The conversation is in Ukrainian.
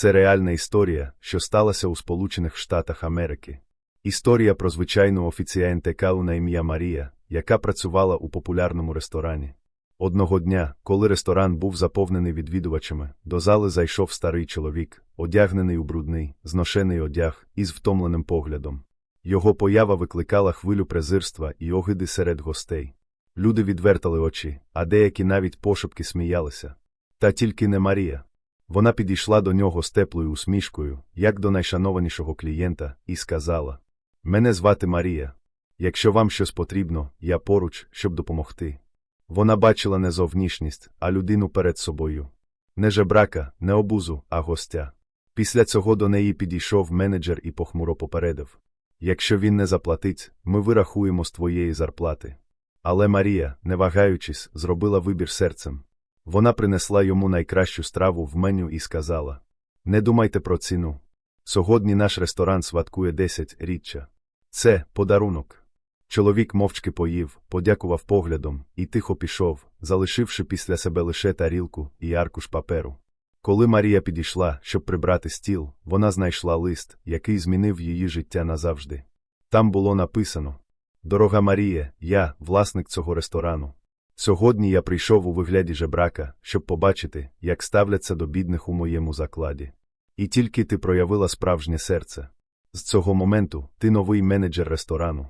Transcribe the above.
Це реальна історія, що сталася у Сполучених Штатах Америки. Історія про звичайну офіціантку на ім'я Марія, яка працювала у популярному ресторані. Одного дня, коли ресторан був заповнений відвідувачами, до зали зайшов старий чоловік, одягнений у брудний, зношений одяг із втомленим поглядом. Його поява викликала хвилю презирства і огиди серед гостей. Люди відвертали очі, а деякі навіть пошепки сміялися. Та тільки не Марія. Вона підійшла до нього з теплою усмішкою, як до найшанованішого клієнта, і сказала: Мене звати Марія. Якщо вам щось потрібно, я поруч, щоб допомогти. Вона бачила не зовнішність, а людину перед собою. Не жебрака, не обузу, а гостя. Після цього до неї підійшов менеджер і похмуро попередив: Якщо він не заплатить, ми вирахуємо з твоєї зарплати. Але Марія, не вагаючись, зробила вибір серцем. Вона принесла йому найкращу страву в меню і сказала: Не думайте про ціну. Сьогодні наш ресторан святкує 10 річчя. Це подарунок. Чоловік мовчки поїв, подякував поглядом і тихо пішов, залишивши після себе лише тарілку і аркуш паперу. Коли Марія підійшла, щоб прибрати стіл, вона знайшла лист, який змінив її життя назавжди. Там було написано: Дорога Марія, я, власник цього ресторану. Сьогодні я прийшов у вигляді жебрака, щоб побачити, як ставляться до бідних у моєму закладі. І тільки ти проявила справжнє серце. З цього моменту ти новий менеджер ресторану.